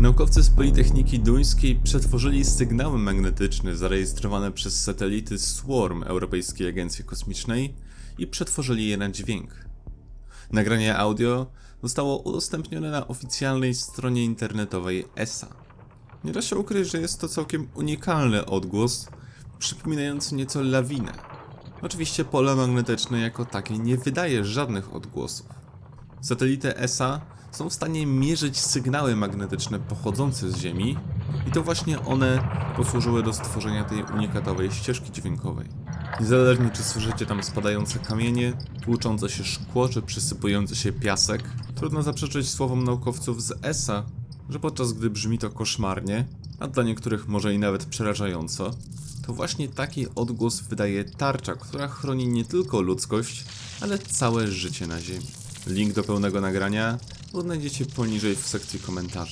Naukowcy z Politechniki Duńskiej przetworzyli sygnały magnetyczne zarejestrowane przez satelity SWORM Europejskiej Agencji Kosmicznej i przetworzyli je na dźwięk. Nagranie audio zostało udostępnione na oficjalnej stronie internetowej ESA. Nie da się ukryć, że jest to całkiem unikalny odgłos, przypominający nieco lawinę. Oczywiście pole magnetyczne jako takie nie wydaje żadnych odgłosów. Satelity ESA są w stanie mierzyć sygnały magnetyczne pochodzące z Ziemi i to właśnie one posłużyły do stworzenia tej unikatowej ścieżki dźwiękowej. Niezależnie czy słyszycie tam spadające kamienie, tłuczące się szkło czy przysypujący się piasek, trudno zaprzeczyć słowom naukowców z ESA, że podczas gdy brzmi to koszmarnie, a dla niektórych może i nawet przerażająco, to właśnie taki odgłos wydaje tarcza, która chroni nie tylko ludzkość, ale całe życie na Ziemi. Link do pełnego nagrania znajdziecie poniżej w sekcji komentarzy.